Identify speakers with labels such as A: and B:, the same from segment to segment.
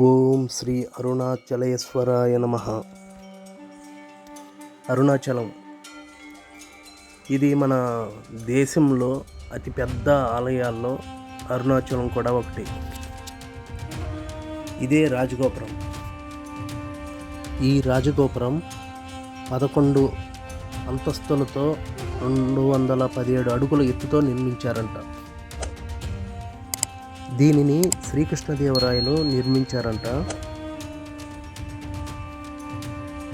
A: ఓం శ్రీ అరుణాచలేశ్వరాయ నమ. అరుణాచలం. ఇది మన దేశంలో అతిపెద్ద ఆలయాల్లో అరుణాచలం కూడా ఒకటి. ఇదే రాజగోపురం. ఈ రాజగోపురం పదకొండు అంతస్తులతో రెండు వందల పదిహేడు అడుగుల ఎత్తుతో నిర్మించారంట. దీనిని శ్రీకృష్ణదేవరాయలు నిర్మించారంట.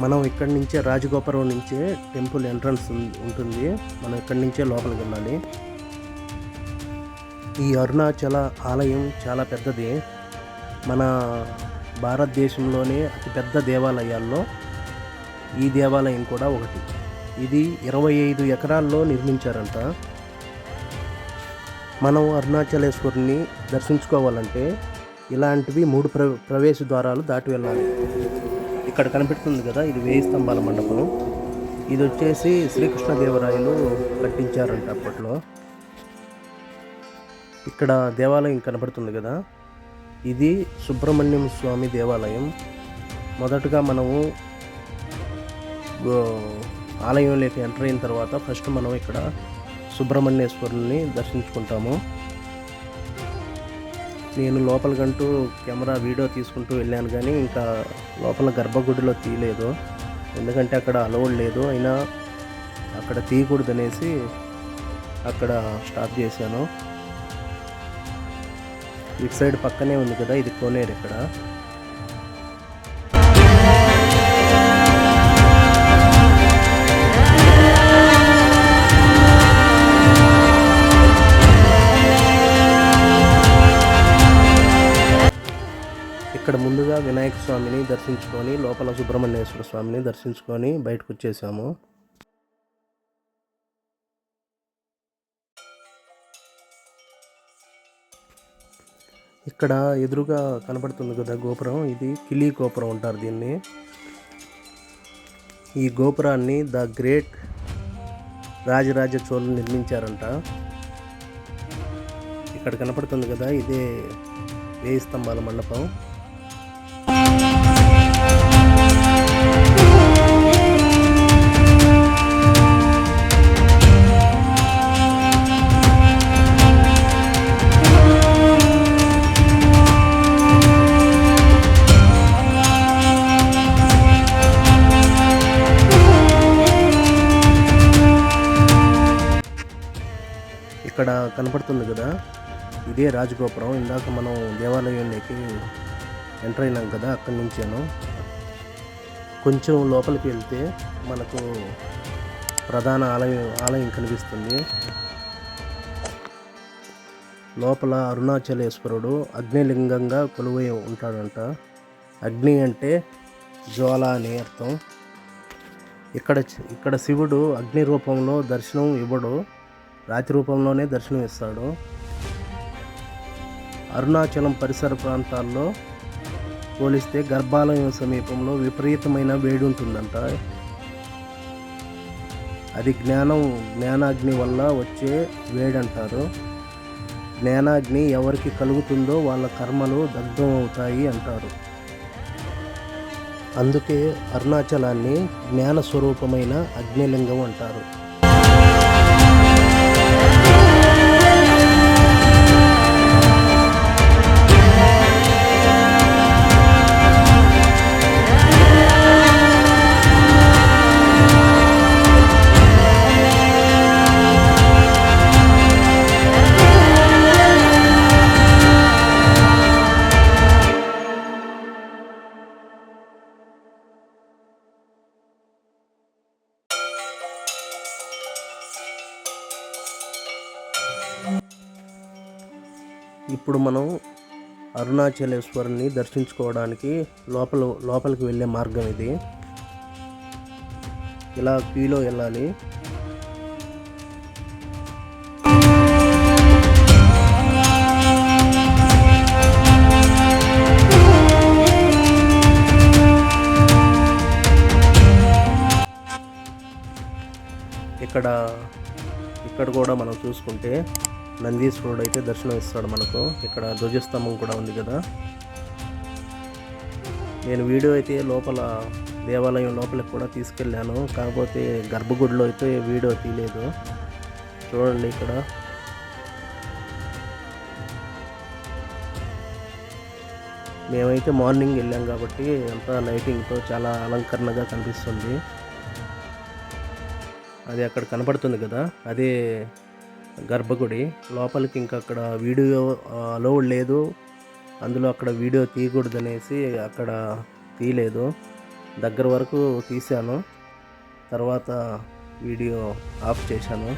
A: మనం ఇక్కడి నుంచే రాజగోపురం నుంచే టెంపుల్ ఎంట్రన్స్ ఉంటుంది. మనం ఇక్కడి నుంచే లోపలికి వెళ్ళాలి. ఈ అరుణాచల ఆలయం చాలా పెద్దది. మన భారతదేశంలోనే అతిపెద్ద దేవాలయాల్లో ఈ దేవాలయం కూడా ఒకటి. ఇది ఇరవై ఐదు ఎకరాల్లో నిర్మించారంట. మనం అరుణాచలేశ్వరుని దర్శించుకోవాలంటే ఇలాంటివి మూడు ప్ర ప్రవేశ ద్వారాలు దాటి వెళ్ళాలి. ఇక్కడ కనిపిస్తుంది కదా ఇది వేయి స్తంభాల మండపం. ఇది వచ్చేసి శ్రీకృష్ణదేవరాయలు కట్టించారంట అప్పట్లో. ఇక్కడ దేవాలయం కనబడుతుంది కదా ఇది సుబ్రహ్మణ్యం స్వామి దేవాలయం. మొదటగా మనము ఆలయంలోకి ఎంటర్ అయిన తర్వాత ఫస్ట్ మనం ఇక్కడ సుబ్రహ్మణ్యేశ్వరుని దర్శించుకుంటాము. నేను లోపలికంటూ కెమెరా వీడియో తీసుకుంటూ వెళ్ళాను కానీ ఇంకా లోపల గర్భగుడిలో తీయలేదు. ఎందుకంటే అక్కడ అలౌడ్ లేదు. అయినా అక్కడ తీయకూడదు అనేసి అక్కడ స్టాప్ చేశాను. ఇటు సైడ్ పక్కనే ఉంది కదా ఇది కోనేరు ఇక్కడ. ఇక్కడ ముందుగా వినాయక స్వామిని దర్శించుకొని లోపల సుబ్రహ్మణ్యేశ్వర స్వామిని దర్శించుకొని బయటకు వచ్చేసాము ఇక్కడ ఎదురుగా కనబడుతుంది కదా గోపురం ఇది కిలీ గోపురం అంటారు దీన్ని. ఈ గోపురాన్ని ద గ్రేట్ రాజరాజ చోళులు నిర్మించారంట. ఇక్కడ కనపడుతుంది కదా ఇదే వేయి స్తంభాల మండపం. ఇక్కడ కనపడుతుంది కదా? ఇదే రాజగోపురం. ఇందాక మనం దేవాలయంలోకి ఎంటర్ అయినాం కదా అక్కడి నుంచాను. కొంచెం లోపలికి వెళ్తే మనకు ప్రధాన ఆలయం ఆలయం కనిపిస్తుంది. లోపల అరుణాచలేశ్వరుడు అగ్నిలింగంగా కొలువై ఉంటాడంట. అగ్ని అంటే జ్వాల అని అర్థం. ఇక్కడ ఇక్కడ శివుడు అగ్ని రూపంలో దర్శనం ఇవ్వడు. రాతి రూపంలోనే దర్శనం ఇస్తాడు అరుణాచలం పరిసర ప్రాంతాల్లో పోలిస్తే గర్భాలయం సమీపంలో విపరీతమైన వేడి ఉంటుందంట అది జ్ఞానం జ్ఞానాగ్ని వల్ల వచ్చే వేడంటారు. జ్ఞానాగ్ని ఎవరికి కలుగుతుందో వాళ్ళ కర్మలు దగ్ధం అవుతాయి అంటారు. అందుకే అరుణాచలాన్ని జ్ఞాన స్వరూపమైన అగ్నిలింగం అంటారు. ఇప్పుడు మనం అరుణాచలేశ్వరుని దర్శించుకోవడానికి లోపల లోపలికి వెళ్ళే మార్గం ఇది. ఇలా క్యూలో వెళ్ళాలి. ఇక్కడ ఇక్కడ కూడా మనం చూసుకుంటే నందీశ్వరుడు అయితే దర్శనం ఇస్తాడు మనకు. ఇక్కడ ధ్వజస్తంభం కూడా ఉంది కదా. నేను వీడియో అయితే లోపల దేవాలయం లోపలికి కూడా తీసుకెళ్ళాను. కాకపోతే గర్భగుడిలో అయితే వీడియో తీయలేదు. చూడండి ఇక్కడ. మేమైతే మార్నింగ్ వెళ్ళాం కాబట్టి అంతా లైటింగ్తో చాలా అలంకరణగా కనిపిస్తుంది. అది అక్కడ కనపడుతుంది కదా. అదే గర్భగుడి. లోపలికి ఇంకా అక్కడ వీడియో అలౌడ్ లేదు. అందులో అక్కడ వీడియో తీయకూడదు అనేసి అక్కడ తీయలేదు. దగ్గర వరకు తీశాను. తర్వాత వీడియో ఆఫ్ చేశాను.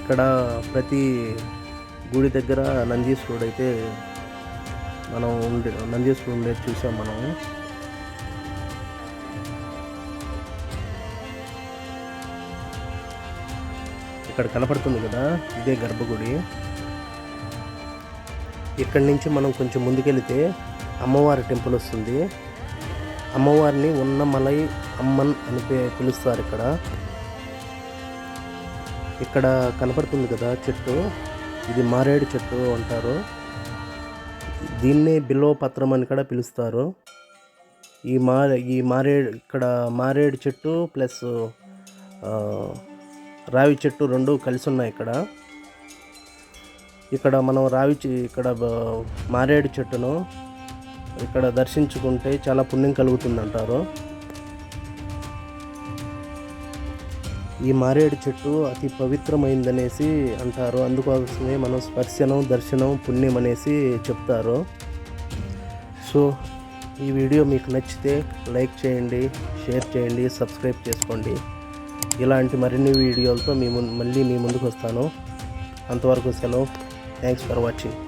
A: ఇక్కడ ప్రతి గుడి దగ్గర నందీశ్వరుడు అయితే మనం ఉండే నందీశ్వరుడు ఉండేది చూసాం మనం. ఇక్కడ కనపడుతుంది కదా ఇదే గర్భగుడి. ఇక్కడి నుంచి మనం కొంచెం ముందుకెళితే అమ్మవారి టెంపుల్ వస్తుంది. అమ్మవారిని ఉన్నమలై అమ్మన్ అని పిలుస్తారు ఇక్కడ. ఇక్కడ కనపడుతుంది కదా చెట్టు. ఇది మారేడు చెట్టు అంటారు. దీన్నే బిల్వ పత్రం అని కూడా పిలుస్తారు. ఈ మా ఈ మారేడు ఇక్కడ మారేడు చెట్టు ప్లస్ రావి చెట్టు రెండు కలిసి ఉన్నాయి ఇక్కడ. ఇక్కడ మనం రావి చె- ఇక్కడ బ- మారేడు చెట్టును ఇక్కడ దర్శించుకుంటే చాలా పుణ్యం కలుగుతుంది అంటారు ఈ మారేడు చెట్టు అతి పవిత్రమైందనేసి అంటారు. అందుకోసమే మనం స్పర్శనం దర్శనం పుణ్యం అనేసి చెప్తారు. సో ఈ వీడియో మీకు నచ్చితే లైక్ చేయండి షేర్ చేయండి సబ్స్క్రైబ్ చేసుకోండి. ఇలాంటి మరిన్ని వీడియోలతో మీ ముందు మళ్ళీ మీ ముందుకు వస్తాను అంతవరకు సెలవు. Thanks for watching.